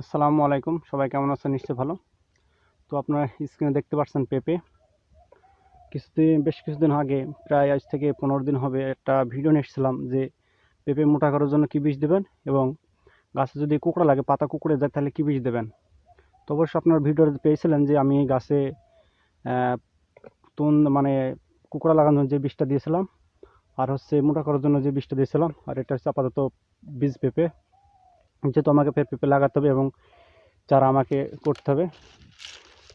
আসসালামু আলাইকুম। সবাই কেমন আছেন? নিশ্চয় ভালো। তো আপনারা স্ক্রিনে দেখতে পাচ্ছেন পেঁপে। কিছুদিন, বেশ কিছুদিন আগে, প্রায় আজ থেকে পনেরো দিন হবে একটা ভিডিও নিয়ে এসেছিলাম যে পেঁপে মোটা করার জন্য কী বীজ দেবেন এবং গাছে যদি কুকড়া লাগে, পাতা কুকড়ে যায় তাহলে কী বীজ দেবেন? তো অবশ্যই আপনারা ভিডিওতে পেয়েছিলেন যে আমি গাছে তুন মানে কুকড়া লাগানোর যে বীজটা দিয়েছিলাম, আর হচ্ছে মোটা করার জন্য যে বীজটা দিয়েছিলাম, আর এটা হচ্ছে আপাতত বীজ পেঁপে। যেহেতু আমাকে ফের পেঁপে লাগাতে হবে এবং চারা আমাকে করতে হবে।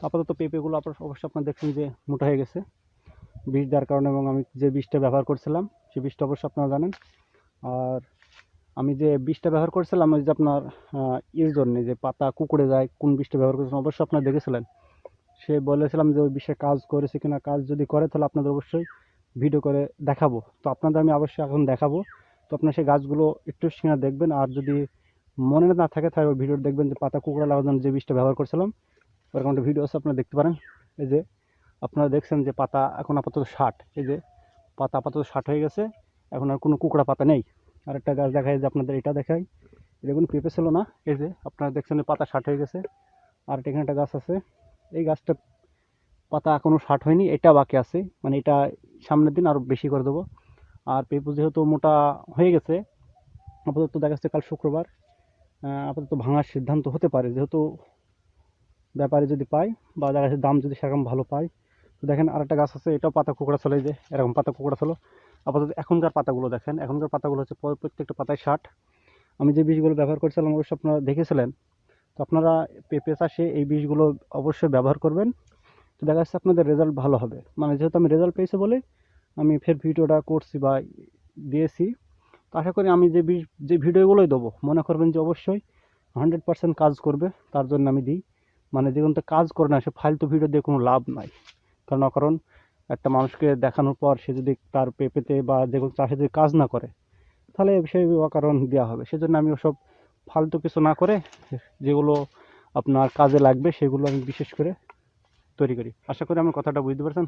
আপাতত পেঁপেগুলো আপনার অবশ্যই আপনারা দেখছেন যে মোটা হয়ে গেছে। বীজ দেওয়ার কারণে এবং আমি যে বীজটা ব্যবহার করছিলাম সেই বীজটা অবশ্যই আপনারা জানেন। আর আমি যে বীজটা ব্যবহার করছিলাম, ওই যে আপনার ইয়ের জন্যে যে পাতা কুকুড়ে যায়, কোন বীজটা ব্যবহার করেছিলাম অবশ্যই আপনারা দেখেছিলেন। সে বলেছিলাম যে ওই বিষয়ে কাজ করেছে কিনা, কাজ যদি করে তাহলে আপনাদের অবশ্যই ভিডিও করে দেখাবো। তো আপনাদের আমি অবশ্যই এখন দেখাবো। তো আপনারা সেই গাছগুলো একটু সিনা দেখবেন। আর যদি মনে না থাকে তাহলে ভিডিও দেখবেন যে পাতা কুকুড়া লাগানোর জন্য যে বীজটা ব্যবহার করছিলাম ওরকম একটা ভিডিও আছে, আপনারা দেখতে পারেন। এই যে আপনারা দেখছেন যে পাতা এখন আপাতত ষাট, এই যে পাতা আপাতত ষাট হয়ে গেছে, এখন আর কোনো কুকড়া পাতা নেই। আর একটা গাছ দেখায় যে আপনাদের এটা দেখাই। দেখুন, পেঁপে ছিল না, এই যে আপনারা দেখছেন যে পাতা ষাট হয়ে গেছে। আর এখানে একটা গাছ আছে, এই গাছটা পাতা এখনও ষাট হয়নি, এটা বাকি আছে মানে এটা সামনের দিন আরও বেশি করে দেবো। আর পেঁপে যেহেতু মোটা হয়ে গেছে, আপাতত দেখা যাচ্ছে কাল শুক্রবার আপাতত ভাঙার সিদ্ধান্ত হতে পারে। যেহেতু ব্যাপারে যদি পাই বা দেখা যাচ্ছে দাম যদি সেরকম ভালো পায় তো দেখেন আরেকটা গাছ আছে, এটাও পাতা কুকড়া চলে যে, এরকম পাতা কুকড়া চলো আপাতত এখনকার পাতাগুলো দেখেন, এখনকার পাতাগুলো হচ্ছে প্রত্যেকটা পাতায় ষাট। আমি যে বীজগুলো ব্যবহার করেছিলাম অবশ্যই আপনারা দেখেছিলেন। তো আপনারা পেঁপে চাষে এই বীজগুলো অবশ্যই ব্যবহার করবেন। তো দেখা যাচ্ছে আপনাদের রেজাল্ট ভালো হবে। মানে যেহেতু আমি রেজাল্ট পেয়েছি বলে আমি ফের ভিডিওটা করছি বা দিয়েছি। আশা করি আমি যে যে ভিডিওগুলোই দেবো, মনে করবেন যে অবশ্যই হান্ড্রেড পার্সেন্ট কাজ করবে, তার জন্য আমি দিই। মানে যে কোনটা কাজ করে না, সে ফালতু ভিডিও দিয়ে কোনো লাভ নাই। কারণ কারণ একটা মানুষকে দেখানোর পর সে যদি তার পেপেতে বা যে কোনো চাষে যদি কাজ না করে, তাহলে সেই অকারণ দেওয়া হবে। সেজন্য আমি ওসব ফালতু কিছু না করে যেগুলো আপনার কাজে লাগবে, সেগুলো আমি বিশেষ করে তৈরি করি। আশা করি আমার কথাটা বুঝতে পারছেন।